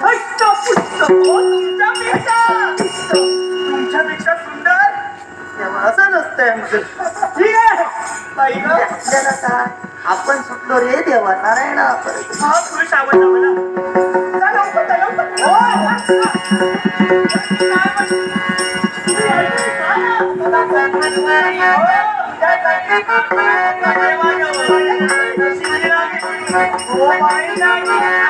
हट्ट पुष्ट हो तुमच्यापेक्षा तुमच्यापेक्षा सुंदर तेव्हा असं नसतंय आमचं. ठीक आहे आपल्याला काय आपण सुटलो रे देवा नारायणा आपण हा पुरुष आवडला मला लवकर लवकर हो, हो, बाई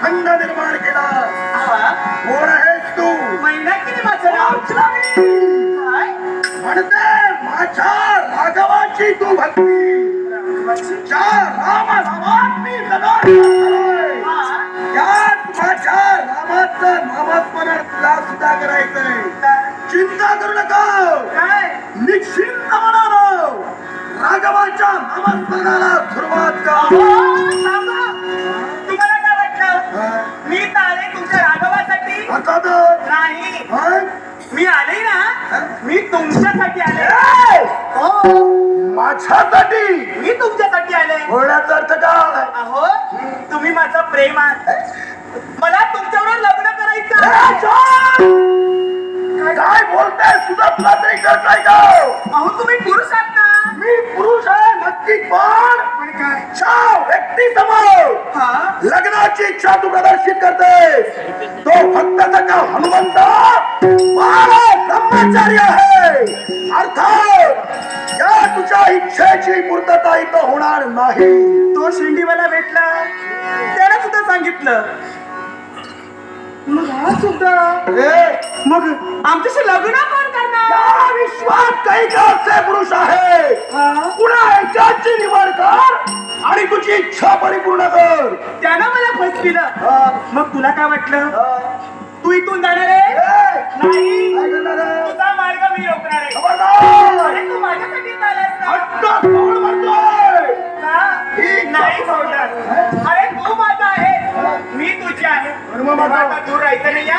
खंड निर्माण केला. कोण आहेस तू? महिन्यात माझं नाव काय? म्हणते माझ्या राघवाची तू भक्ती. ज्या राम नामात मी सदा करतोय. त्यात माझ्या रामाचं नामस्मरण तुला सुद्धा करायचंय. चिंता करू नका. काय? निश्चिंत मनानं राघवाच्या नामस्मरणाला सुरुवात अहो, नाही. हं? मी आले ना. मी तुमच्यासाठी आले! हो. माझ्यासाठी! मी तुमच्यासाठी आले. बोलण्याचा अर्थ काय अहो तुम्ही माझं प्रेम आहात. मला तुमच्याबरोबर लग्न करायचं ए, आहे. चोर! काय बोलताय? तुझा खात्री करताय का? अहो तुम्ही पुरुष आहात ना. मी पुरुष आहे नक्की पण पण काय? ज्या व्यक्ती समोर. हा? लग्नाची इच्छा तू प्रदर्शित भक्ताचा का हनुमंत ब्रह्मचारी आहे अर्थात या तुझ्या इच्छेची पूर्तता इथं होणार नाही. तो शेंडी मला भेटला. त्याला सुद्धा सांगितलं. मग हा सुद्धा? मग आमच्याशी लग्न कोण करणार? या विश्वात काही का असे पुरुष आहे. हा? पुन्हा एकाची निवड कर आणि तुझी इच्छा परिपूर्ण कर. त्यानं मला फसविलं मग तुला काय वाटलं. तू इथून जाणार आहे? नाही? तुझा मार्ग मी रोखणार आहे! अरे तू माझ्यासाठी आलास ना? का? नाही सोडणार अरे तू माझा आहे मी तुझी आहे. मग माझा- आता दूर राहायचं नाही या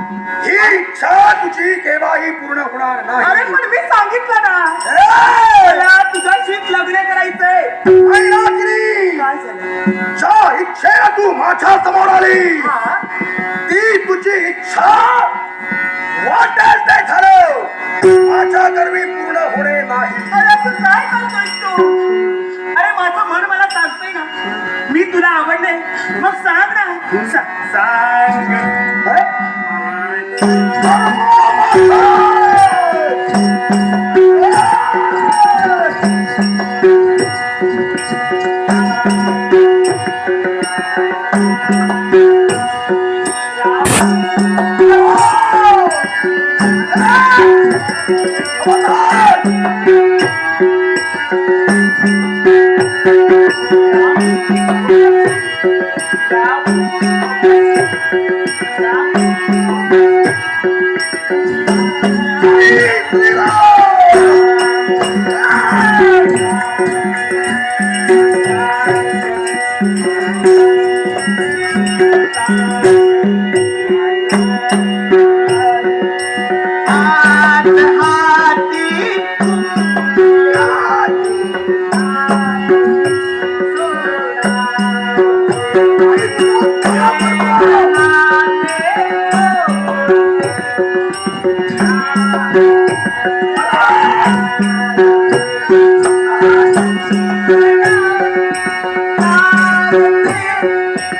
ही इच्छा तुझी केव्हाही पूर्ण होणार अरे नाही पण मी सांगितलं ना! मला तुझ्याशीच लग्न करायचंय! काय झालं? ज्या इच्छेला तू माझ्यासमोर आली हा? ती तुझी इच्छा वाटेल ते झालं. माझ्या गर्वी पूर्ण होणे नाही. अरे असं काय करतोयस तू? अरे माझं मन मला सांगतोय ना. मी तुला आवडले मग सांग ना. सा-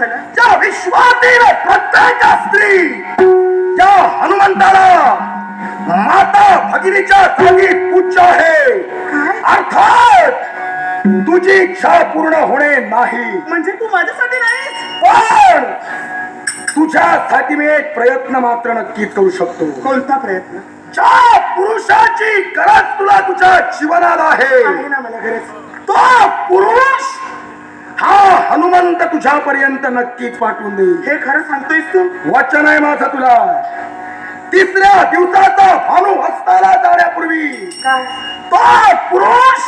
त्या विश्वातील प्रत्येक स्त्री त्या हनुमंताला माता भगिनीच्या जागी पूज्य आहे अर्थात तुझी इच्छा पूर्ण होणे नाही. म्हणजे तू माझ्यासाठी नाहीस? पण तुझ्यासाठी मी एक प्रयत्न मात्र नक्कीच करू शकतो. कोणता प्रयत्न? ज्या पुरुषाची गरज तुला तुझ्या जीवनात आहे आहे ना मला गरज. तो पुरुष हा हनुमंत तुझ्यापर्यंत नक्कीच पाठवून देईल हे खरं सांगतोयस तू? वचन आहे माझं तुला. तिसऱ्या दिवसाचा भानू हस्ताला जाण्यापूर्वी काय? तो पुरुष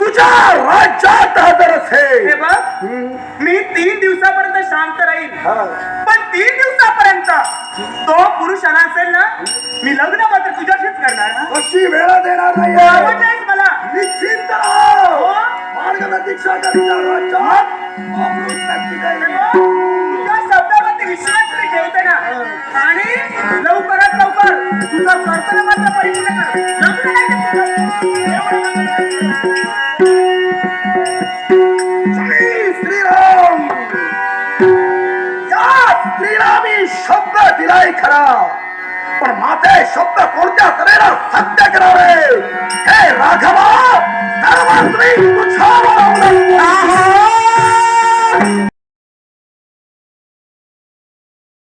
तुझ्या राज्यात हजर हे असेल मी तीन दिवसापर्यंत शांत राहील. पण तीन दिवसापर्यंत तो पुरुष आला असेल ना मी लग्न मात्र तुझ्याशीच करणार. अशी वेळा देणार नाही मला. निश्चिंत राहा हो? मार्गदर्शा करीता नक्की जाईल. तुझ्या शब्दावरती विश्वास मी ठेवते ना आणि लवकरात लवकर तुझा कर्तव्य परिचय कर श्रीराम या स्त्रीला शब्द दिलाय खरा પણ માથે શબ્દ કોરતા તરેરા સત્ય કરાવે હે રાઘવા ધર્મશ્રી ઉછાળો આહા